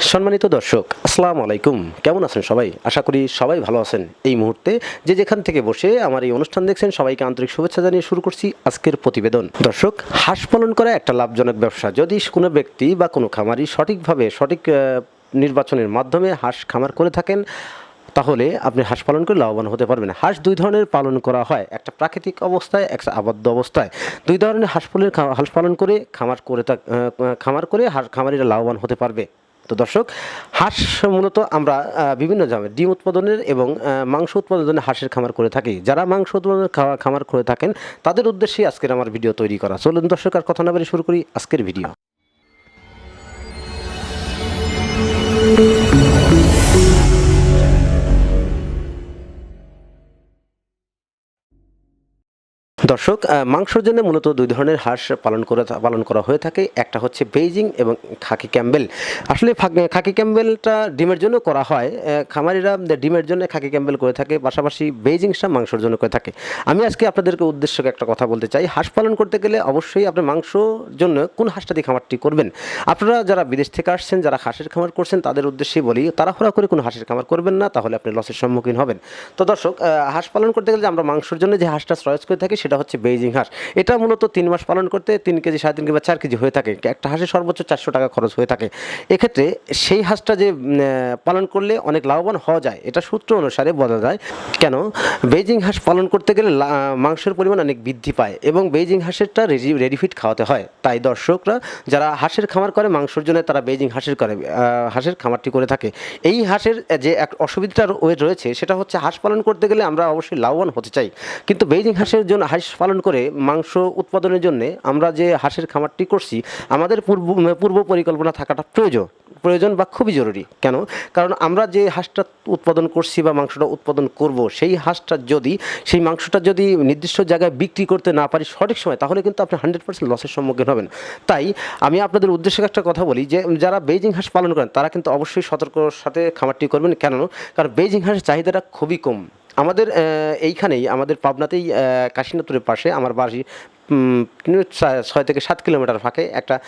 সম্মানিত দর্শক, আসসালামু আলাইকুম। কেমন আছেন সবাই? আশা করি সবাই ভালো আছেন। এই মুহূর্তে যে যেখান থেকে বসে আমার এই অনুষ্ঠান দেখছেন, সবাইকে আন্তরিক শুভেচ্ছা জানিয়ে শুরু করছি আজকের প্রতিবেদন। দর্শক, হাঁস পালন করা একটা লাভজনক ব্যবসা। যদি কোনো ব্যক্তি বা কোনো খামারি সঠিকভাবে, সঠিক নির্বাচনের মাধ্যমে হাঁস খামার করে থাকেন, তাহলে আপনি হাঁস পালন করে লাভবান হতে পারবেন। হাঁস দুই ধরনের পালন করা হয়। একটা প্রাকৃতিক অবস্থায় একটা আবদ্ধ অবস্থায়। দুই ধরনের হাঁস পালন হাঁস পালন করে খামার করে খামার করে হাঁস, খামারিরা লাভবান হতে পারবে। তো দর্শক, হাঁস মূলত আমরা বিভিন্ন জামের ডিম উৎপাদনের এবং মাংস উৎপাদনের হাঁসের খামার করে থাকি। যারা মাংস উৎপাদনের খামার করে থাকেন, তাদের উদ্দেশ্যেই আজকের আমার ভিডিও তৈরি করা। চলুন দর্শক, আর কথা না বলে শুরু করি আজকের ভিডিও। দর্শক মাংসর জন্য মূলত দুই ধরনের হাঁস পালন করে, পালন করা হয়ে থাকে। একটা হচ্ছে বেইজিং এবং খাকি ক্যাম্বেল। আসলে খাকি ক্যাম্বেলটা ডিমের জন্য করা হয়। খামারিরা ডিমের জন্য খাকি ক্যাম্বেল করে থাকে, পাশাপাশি বেইজিংটা মাংসর জন্য করে থাকে। আমি আজকে আপনাদেরকে উদ্দেশ্য একটা কথা বলতে চাই। হাঁস পালন করতে গেলে অবশ্যই আপনি মাংসর জন্য কোন হাঁসটা দিয়ে খামারটি করবেন? আপনারা যারা বিদেশ থেকে আসছেন, যারা হাঁসের খামার করছেন, তাদের উদ্দেশ্যেই বলি, তাড়াহুড়া করে কোনো হাঁসের খামার করবেন না, তাহলে আপনি লসের সম্মুখীন হবেন। তো দর্শক হাঁস পালন করতে গেলে আমরা মাংসর জন্য যে হাঁসটা চয়েস করে থাকি সেটা হচ্ছে বেইজিং হাঁস। এটা মূলত তিন মাস পালন করতে তিন কেজি, সাড়ে তিন কেজি বা চার কেজি হয়ে থাকে। একটা হাঁসের সর্বোচ্চ চারশো টাকা খরচ হয়ে থাকে। এক্ষেত্রে সেই হাঁসটা যে পালন করলে অনেক লাভবান হওয়া যায়, এটা সূত্র অনুসারে বোঝা যায়। কেন? বেইজিং হাঁস পালন করতে গেলে মাংসের পরিমাণ অনেক বৃদ্ধি পায় এবং বেইজিং হাঁসেরটা রেডি রেডিফিট খাওয়াতে হয়। তাই দর্শকরা যারা হাঁসের খামার করে, মাংসের জন্য তারা বেইজিং হাঁসের করে হাঁসের খামারটি করে থাকে। এই হাঁসের যে এক অসুবিধাটা রয়েছে, সেটা হচ্ছে হাঁস পালন করতে গেলে আমরা অবশ্যই লাভবান হতে চাই। কিন্তু বেইজিং হাঁসের জন্য হাঁস পালন করে মাংস উৎপাদনের জন্য আমরা যে হাঁসের খামারটি করছি, আমাদের পূর্ব পূর্ব পরিকল্পনা থাকাটা প্রয়োজন প্রয়োজন বা খুবই জরুরি। কেন? কারণ আমরা যে হাঁসটা উৎপাদন করছি বা মাংসটা উৎপাদন করব, সেই হাঁসটা যদি, সেই মাংসটা যদি নির্দিষ্ট জায়গায় বিক্রি করতে না পারি সঠিক সময়, তাহলে কিন্তু আপনি হান্ড্রেড পার্সেন্ট লসের সম্মুখীন হবেন। তাই আমি আপনাদের উদ্দেশ্যে একটা কথা বলি যে, যারা বেজিং হাঁস পালন করেন, তারা কিন্তু অবশ্যই সতর্কর সাথে খামারটি করবেন। কেন? কারণ বেজিং হাঁসের চাহিদাটা খুবই কম। আমাদের এইখানেই, আমাদের পাবনাতেই কাশীনাথপুরের পাশে, আমার বাড়ি ছয়- থেকে সাত কিলোমিটার ফাঁকে একটা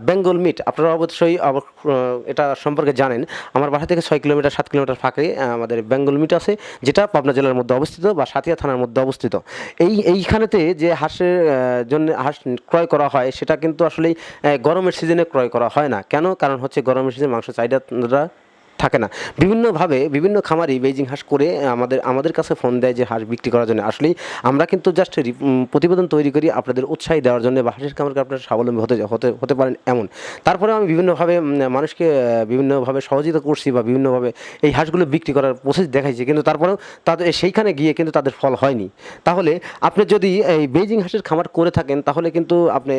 বেঙ্গল মিট। আপনারা অবশ্যই অব- এটা সম্পর্কে জানেন। আমার বাসা থেকে ছয় কিলোমিটার, সাত কিলোমিটার ফাঁকে আমাদের বেঙ্গল মিট আছে, যেটা পাবনা জেলার মধ্যে অবস্থিত বা সাতিয়া থানার মধ্যে অবস্থিত। এই, এইখানেতে যে হাঁসের জন্য হাঁস ক্রয় করা হয়, সেটা কিন্তু আসলে গরমের সিজনে ক্রয় করা হয় না। কেন? কারণ হচ্ছে গরমের সিজনে মাংস চাহিদাটা থাকে না। বিভিন্নভাবে বিভিন্ন খামারি বেজিং হাঁস করে আমাদের আমাদের কাছে ফোন দেয় যে হাঁস বিক্রি করার জন্য। আসলেই আমরা কিন্তু জাস্ট প্রতিবেদন তৈরি করি আপনাদের উৎসাহী দেওয়ার জন্য বা হাঁসের খামারকে আপনারা স্বাবলম্বী হতে হতে হতে পারেন এমন। তারপরে আমি বিভিন্নভাবে মানুষকে বিভিন্নভাবে সহযোগিতা করছি বা বিভিন্নভাবে এই হাঁসগুলো বিক্রি করার প্রসেস দেখাইছি। কিন্তু তারপরেও তাদের, সেইখানে গিয়ে কিন্তু তাদের ফল হয়নি। তাহলে আপনি যদি এই বেজিং হাঁসের খামার করে থাকেন, তাহলে কিন্তু আপনি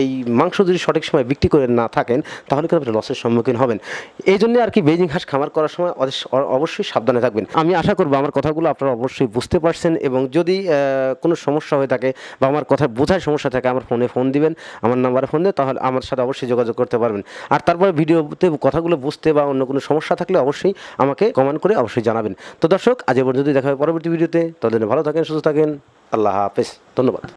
এই মাংস যদি সঠিক সময় বিক্রি করে না থাকেন, তাহলে কিন্তু আপনি লসের সম্মুখীন হবেন। এই জন্য আর কি বেজিং হাঁস খামার করার সময় অবশ্য- অবশ্যই সাবধানে থাকবেন। আমি আশা করব আমার কথাগুলো আপনারা অবশ্যই বুঝতে পারছেন এবং যদি কোনো সমস্যা হয়ে থাকে বা আমার কথা বোঝার সমস্যা থাকে, আমার ফোনে ফোন দিবেন, আমার নাম্বারে ফোন দিয়ে তাহলে আমার সাথে অবশ্যই যোগাযোগ করতে পারবেন। আর তারপরে ভিডিওতে কথাগুলো বুঝতে বা অন্য কোনো সমস্যা থাকলে অবশ্যই আমাকে কমেন্ট করে অবশ্যই জানাবেন। তো দর্শক, আজ পর্যন্ত দেখা হবে পরবর্তী ভিডিওতে। ততদিন ভালো থাকেন, সুস্থ থাকেন। আল্লাহ হাফেজ। ধন্যবাদ।